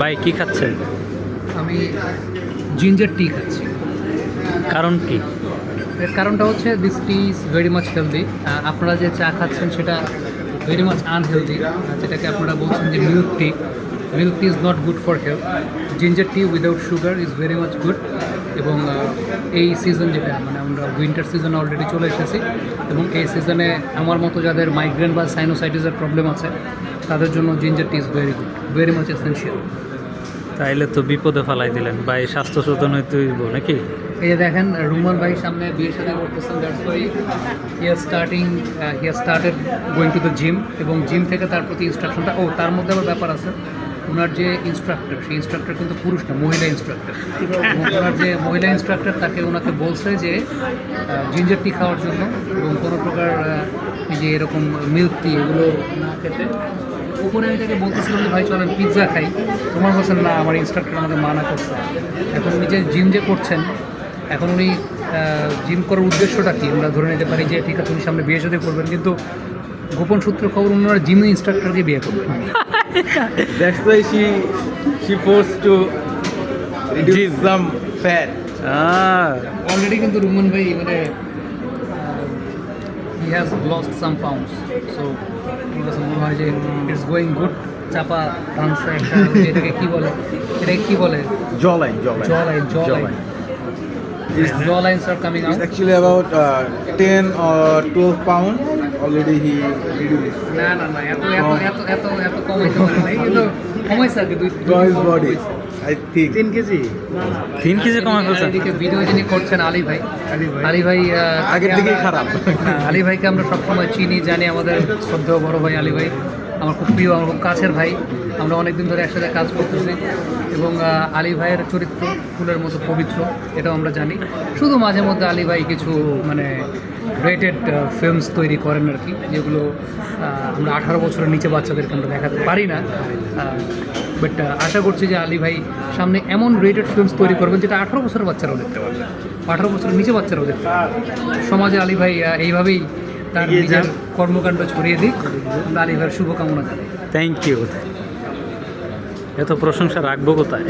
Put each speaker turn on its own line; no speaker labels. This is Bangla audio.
ভাই কি খাচ্ছেন?
আমি জিঞ্জার টি খাচ্ছি।
কারণ কি?
এর কারণটা হচ্ছে this tea is very much healthy আপনারা যে চা খাচ্ছেন সেটা ভেরি মাচ আনহেলদি যেটাকে আপনারা বলছেন যে milk tea milk tea is not good for health ginger tea without sugar is very much good এবং এই সিজন যেটা মানে আমরা উইন্টার সিজনে অলরেডি চলে এসেছি। এবং এই সিজনে আমার মতো যাদের মাইগ্রেন বা সাইনোসাইটিসের প্রবলেম আছে তাদের জন্য ginger tea is very good very much essential
তাইলে তো বিপদে ফালাই দিলেন। ভাই স্বাস্থ্য সচেতন হইতে হইব নাকি?
এই যে দেখেন রুমান ভাই সামনে বিয়ে সাথে করতেছেন that's why he are starting he are started going to the gym এবং জিম থেকে তার প্রতি ইনস্ট্রাকশনটা ও তার মধ্যে আবার ব্যাপার আছে ওনার যে ইনস্ট্রাক্টর সেই ইনস্ট্রাক্টর কিন্তু পুরুষ না মহিলা ইনস্ট্রাক্টর ওনার যে মহিলা ইনস্ট্রাক্টর তাকে ওনাকে বলছে যে জিঞ্জার টি খাওয়ার জন্য এবং কোনো প্রকার এই যে এরকম মিল্ক টি এগুলো না খেতে। উপরে আমি তাকে বলতেছিলাম যে ভাই চলেন পিৎজা খাই। তোমার বলছেন না আমার ইনস্ট্রাক্টর আমাকে মানা করছে। এখন উনি যে জিম যে করছেন এখন উনি জিম করার উদ্দেশ্যটা কি? আমরা ধরে নিতে পারি যে ঠিক আছে উনি সামনে বিয়ে সাথে করবেন। কিন্তু গোপন সূত্র খবর ওনারা জিম ইনস্ট্রাক্টরকে বিয়ে করবেন।
Why she she forced to reduce some fat.
Ah,
already কিন্তু রুমন ভাই মানে he has lost some pounds so হয় যে ইটস গোয়িং গুড চাপা ভাঙছে একটা এটাকে কি বলে? এটাকে কি বলে?
Jawline, jawline.
Jaw line jaw line
It's,
jaw lines are coming
it's actually about uh, 10 or 12 pounds. Already he reduced.
না না না এত এত এত এত এত কমাইতে পারে নাই। কিন্তু কমাইছে আর কি দুই
From 10 kg?
তিন কেজি? কমে ফেলছেন।
এদিকে ভিডিও যিনি করছেন আলী ভাই আলী ভাই
আগের থেকেই খারাপ।
হ্যাঁ, আলী ভাইকে আমরা সবসময় চিনি জানি আমাদের শ্রদ্ধেয় বড় ভাই আলী ভাই আমার খুব প্রিয় আমার খুব কাছের ভাই। আমরা অনেকদিন ধরে একসাথে কাজ করতেছি। এবং আলী ভাইয়ের চরিত্র ফুলের মতো পবিত্র এটাও আমরা জানি। শুধু মাঝে মধ্যে আলী ভাই কিছু মানে রেটেড ফিল্মস তৈরি করেন আর কি যেগুলো আমরা আঠারো বছরের নিচে বাচ্চাদেরকে আমরা দেখাতে পারি না। বাট আশা করছি যে আলী ভাই সামনে এমন রেটেড ফিল্মস তৈরি করবেন যেটা আঠারো বছরের বাচ্চারাও দেখতে পারবে। আঠারো বছরের নিচে বাচ্চারাও দেখতে পারবে। সমাজে আলী ভাই এইভাবেই তার নিজের কর্মকাণ্ড ছড়িয়ে দিক। আমরা আলী ভাইয়ের শুভকামনা জানাই।
থ্যাংক ইউ এত প্রশংসা রাখব কোথায়?